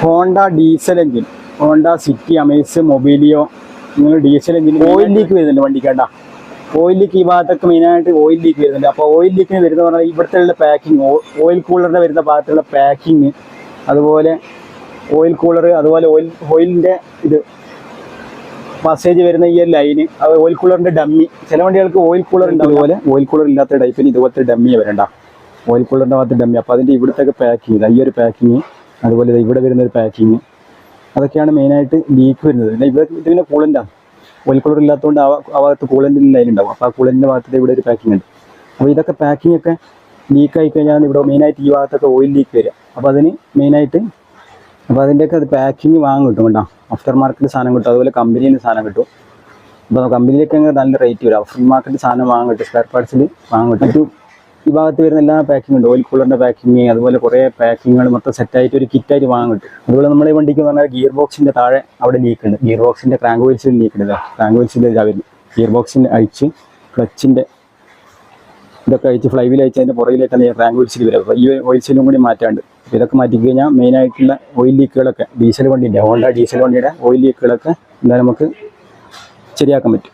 Honda diesel engine. Honda City Amaze Mobilio നിങ്ങൾ diesel engine oil leak വരുന്നുണ്ട് വണ്ടിക്കേണ്ട. Oil leak ഈ ഭാഗത്തൊക്കെ മെയിനായിട്ട് ഓയിൽ ലീക്ക് വരുന്നുണ്ട്. അപ്പോൾ ഓയിൽ ലീക്കിന് വരുന്ന പറഞ്ഞാൽ ഇവിടുത്തെ ഉള്ള പാക്കിങ് ഓയിൽ കൂളറിന്റെ വരുന്ന ഭാഗത്തുള്ള പാക്കിങ് അതുപോലെ ഓയിൽ കൂളർ അതുപോലെ ഓയിൽ ഓയിലിന്റെ ഇത് പാസേജ് വരുന്ന ഈ ലൈന് അത് ഓയിൽ കൂളറിന്റെ ഡമ്മി ചില വണ്ടികൾക്ക് ഓയിൽ കൂളർ ഉണ്ട് അതുപോലെ ഓയിൽ കൂളർ ഇല്ലാത്ത ടൈപ്പിന് ഇതുപോലത്തെ ഡമ്മിയെ വരണ്ട. ഓയിൽ കൂളറിന്റെ ഭാഗത്ത് ഡമ്മി അപ്പോൾ അതിന്റെ ഇവിടുത്തെ പാക്കിങ് ഈ ഒരു പാക്കിങ് അതുപോലെ ഇവിടെ വരുന്ന ഒരു പാക്കിങ് അതൊക്കെയാണ് മെയിനായിട്ട് ലീക്ക് വരുന്നത്. പിന്നെ ഇവിടെ ഇത് പിന്നെ കൂളന്റാണ് ഓയിൽ കളർ ഇല്ലാത്തതുകൊണ്ട് ആ ഭാഗത്ത് കൂളന്റിന്റെ ലൈൻ ഉണ്ടാവും അപ്പോൾ ആ കൂളന്റിന്റെ ഭാഗത്ത് ഇവിടെ ഒരു പാക്കിംഗ് ഉണ്ട്. അപ്പോൾ ഇതൊക്കെ പാക്കിംഗ് ഒക്കെ ലീക്ക് ലീക്കായി കഴിഞ്ഞാൽ ഇവിടെ മെയിനായിട്ട് ഈ ഭാഗത്തൊക്കെ ഓയിൽ ലീക്ക് വരിക. അപ്പോൾ അതിന് മെയിനായിട്ട് അപ്പോൾ അതിന്റെയൊക്കെ അത് പാക്കിങ് വാങ്ങും കിട്ടും കേട്ടോ. ആഫ്റ്റർ മാർക്കറ്റ് സാധനം കിട്ടും. അതുപോലെ കമ്പനിയിൽ നിന്ന് സാധനം കിട്ടും. അപ്പോൾ കമ്പനിയിലേക്ക് നല്ല റേറ്റ് വരും. ആഫ്റ്റർ മാർക്കറ്റ് സാധനം വാങ്ങാൻ കിട്ടും. സ്പെയർ പാർട്സിൽ വാങ്ങും കിട്ടും. ഈ ഭാഗത്ത് വരുന്ന എല്ലാ പാക്കിംഗ് ഉണ്ട്. ഓയിൽ കൂളറിന്റെ പാക്കിങ് അതുപോലെ കുറേ പാക്കിങ്ങുകൾ മൊത്തം സെറ്റായിട്ട് ഒരു കിറ്റായിട്ട് വാങ്ങാൻ കിട്ടും അതുപോലെ നമ്മളെ വണ്ടിക്ക് പറഞ്ഞാൽ ഗിയർ ബോക്സിന്റെ താഴെ അവിടെ ലീക്ക് ഉണ്ട്. ഗിയർ ബോക്സിന്റെ ക്രാങ്ക് വെയിൽസിൽ ലീക്ക് ഉണ്ട് ക്രാങ്ക് വീൽസിന്റെ ഇതാവില്ല ഗിയർ ബോക്സിന്റെ അഴിച്ച് ക്ലച്ചിന്റെ ഇതൊക്കെ അഴിച്ച് ഫ്ലൈ വീൽ അഴിച്ച് അതിന്റെ പുറകിലേക്കാണ് ക്രാങ്ക് വെയിൽസിൽ വരിക. അപ്പോൾ ഈ ഓയിൽസിലും കൂടി മാറ്റാണ്ട്. ഇതൊക്കെ മാറ്റി കഴിഞ്ഞാൽ മെയിനായിട്ടുള്ള ഓയിൽ ലീക്കുകളൊക്കെ ഡീസൽ വണ്ടിന്റെ ഹോണ്ട ഡീസൽ വണ്ടിയുടെ ഓയിൽ ലീക്കുകളൊക്കെ എന്താ നമുക്ക് ശരിയാക്കാൻ പറ്റും.